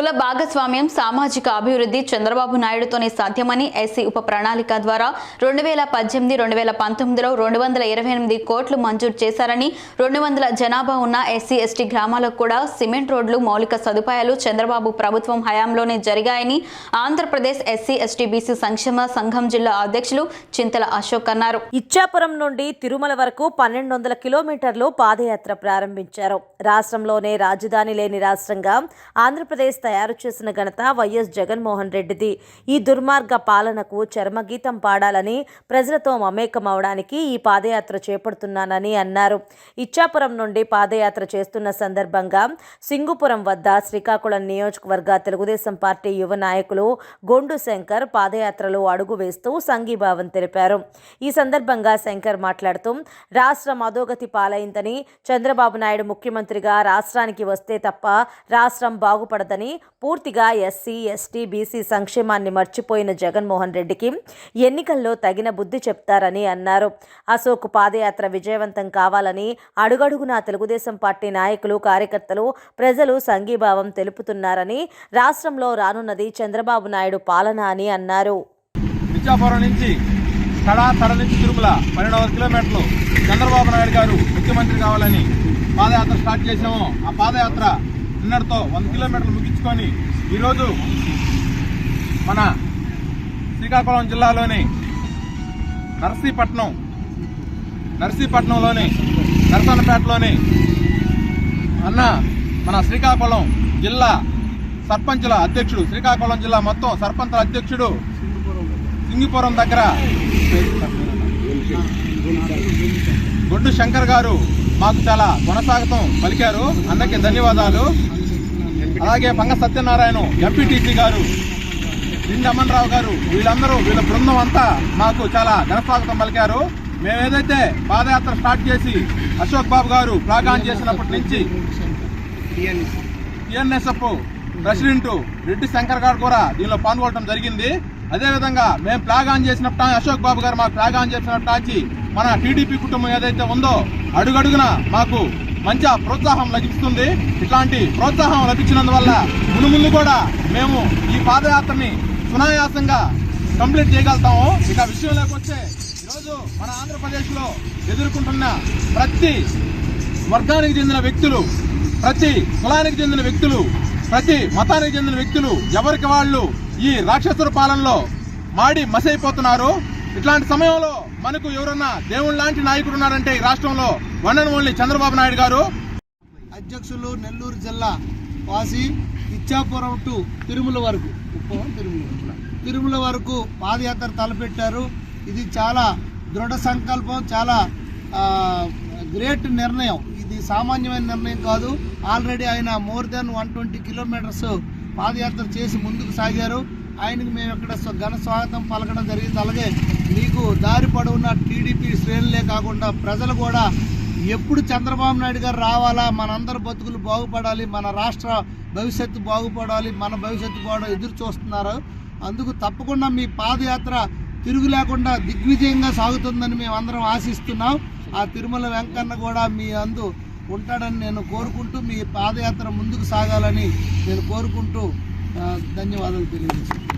కుల భాగస్వామ్యం సామాజిక అభివృద్ధి చంద్రబాబు నాయుడుతోనే సాధ్యమని ఎస్సీ ఉప ప్రణాళిక ద్వారా రెండు వేల పద్దెనిమిది రెండు వేల పంతొమ్మిదిలో రెండు వందల ఇరవై ఎనిమిది కోట్లు మంజూరు చేశారని రెండు వందల జనాభా ఉన్న ఎస్సీ ఎస్టీ గ్రామాలకు కూడా సిమెంట్ రోడ్లు మౌలిక సదుపాయాలు చంద్రబాబు ప్రభుత్వం హయాంలోనే జరిగాయని ఆంధ్రప్రదేశ్ ఎస్సీ ఎస్టీ బీసీ సంక్షేమ సంఘం జిల్లా అధ్యక్షులు చింతల అశోక్ అన్నారు. ఇచ్చాపురం నుండి తిరుమల వరకు పన్నెండు వందల కిలోమీటర్లు పాదయాత్ర ప్రారంభించారు. రాష్ట్రంలోనే రాజధాని లేని రాష్ట్రంగా ఆంధ్రప్రదేశ్ తయారు చేసిన ఘనత వైఎస్ జగన్మోహన్ రెడ్డిది. ఈ దుర్మార్గ పాలనకు చర్మగీతం పాడాలని ప్రజలతో మమేకమవడానికి ఈ పాదయాత్ర చేపడుతున్నానని అన్నారు. ఇచ్చాపురం నుండి పాదయాత్ర చేస్తున్న సందర్భంగా సింగుపురం వద్ద శ్రీకాకుళం నియోజకవర్గ తెలుగుదేశం పార్టీ యువ నాయకులు గొండు శంకర్ పాదయాత్రలో అడుగు వేస్తూ సంఘీభావం తెలిపారు. ఈ సందర్భంగా శంకర్ మాట్లాడుతూ రాష్ట్రం అధోగతి పాలైందని చంద్రబాబు నాయుడు ముఖ్యమంత్రిగా రాష్ట్రానికి వస్తే తప్ప రాష్ట్రం బాగుపడదని పూర్తిగా ఎస్సీ ఎస్టీ బీసీ సంక్షేమాన్ని మర్చిపోయిన జగన్మోహన్ రెడ్డికి ఎన్నికల్లో తగిన బుద్ధి చెప్తారని అన్నారు. అశోక్ పాదయాత్ర విజయవంతం కావాలని అడుగడుగునా తెలుగుదేశం పార్టీ నాయకులు కార్యకర్తలు ప్రజలు సంఘీభావం తెలుపుతున్నారని రాష్ట్రంలో రానున్నది చంద్రబాబు నాయుడు పాలన అని అన్నారు. విద్యాపురం నుంచి తడ తడ నుంచి తిరుమల పన్నెండు వందల కిలోమీటర్లు చంద్రబాబు నాయుడు గారు ముఖ్యమంత్రి కావాలని పాదయాత్ర స్టార్ట్ చేసాము ఆ పాదయాత్ర నిన్నటితో వంద కిలోమీటర్లు ముగించుకొని ఈరోజు మన శ్రీకాకుళం జిల్లాలోని నర్సీపట్నం నర్సీపట్నంలోని నరసన్నపేటలోని అన్న మన శ్రీకాకుళం జిల్లా సర్పంచుల అధ్యక్షుడు శ్రీకాకుళం జిల్లా మొత్తం సర్పంచుల అధ్యక్షుడు సింగిపురం దగ్గర గొడ్డు శంకర్ గారు మాకు చాలా కొనసాగతం పలికారు. అందరికీ ధన్యవాదాలు. అలాగే పంగ సత్యనారాయణ ఎంపీటీసీ గారు వింజ అమన్ రావు గారు వీళ్ళందరూ వీళ్ళ బృందం అంతా మాకు చాలా ఘనస్వాగతం పలికారు. మేము ఏదైతే పాదయాత్ర స్టార్ట్ చేసి అశోక్ బాబు గారు ప్రాగాన్ చేసినప్పటి నుంచి టిఎన్ఎస్ఎఫ్ ప్రెసిడెంట్ రెడ్డి శంకర్ గారు కూడా దీనిలో పాల్గొనడం జరిగింది. అదేవిధంగా మేము ఫ్లాగ్ ఆన్ చేసినప్పుడు అశోక్ బాబు గారు మాకు ఫ్లాగ్ ఆన్ చేసినప్పటి నుంచి మన టీడీపీ కుటుంబం ఏదైతే ఉందో అడుగడుగున మాకు మంచి ప్రోత్సాహం లభిస్తుంది. ఇట్లాంటి ప్రోత్సాహం లభించినందువల్ల మునుముందు కూడా మేము ఈ పాదయాత్రని సునాయాసంగా కంప్లీట్ చేయగలుగుతాము. ఇక విషయంలోకి వస్తే ఈరోజు మన ఆంధ్రప్రదేశ్లో ఎదుర్కొంటున్న ప్రతి వర్గానికి చెందిన వ్యక్తులు ప్రతి కులానికి చెందిన వ్యక్తులు ప్రతి మతానికి చెందిన వ్యక్తులు ఎవరికి వాళ్ళు ఈ రాక్షసుల పాలనలో మాడి మసైపోతున్నారు. ఇట్లాంటి సమయంలో మనకు ఎవరన్నా దేవుడు లాంటి నాయకుడు ఉన్నారంటే ఈ రాష్ట్రంలో one and only Chandrababu Naidu garu. అధ్యక్షులు నెల్లూరు జిల్లా వాసి ఇచ్చాపురం టు తిరుమల వరకు. తిరుమల తిరుమల వరకు పాదయాత్ర తలపెట్టారు. ఇది చాలా దృఢ సంకల్పం చాలా గ్రేట్ నిర్ణయం. ఇది సామాన్యమైన నిర్ణయం కాదు. ఆల్రెడీ ఆయన more than one twenty kilometres padayatra చేసి ముందుకు సాగారు. ఆయనకు మేము ఇక్కడ స్వ- ఘన స్వాగతం పలకడం జరిగింది. అలాగే మీకు దారి పొడవున టీడీపీ శ్రేణులే కాకుండా ప్రజలు కూడా ఎప్పుడు చంద్రబాబు నాయుడు గారు రావాలా? మనందరి బతుకులు బాగుపడాలి. మన రాష్ట్ర భవిష్యత్తు బాగుపడాలి. మన భవిష్యత్తు కూడా ఎదురు చూస్తున్నారు. అందుకు తప్పకుండా మీ పాదయాత్ర తిరుగు లేకుండా దిగ్విజయంగా సాగుతుందని మేము అందరం ఆశిస్తున్నాం. ఆ తిరుమల వెంకన్న కూడా మీ అందు ఉంటాడని నేను కోరుకుంటూ మీ పాదయాత్ర ముందుకు సాగాలని నేను కోరుకుంటూ ధన్యవాదాలు తెలియజేస్తాను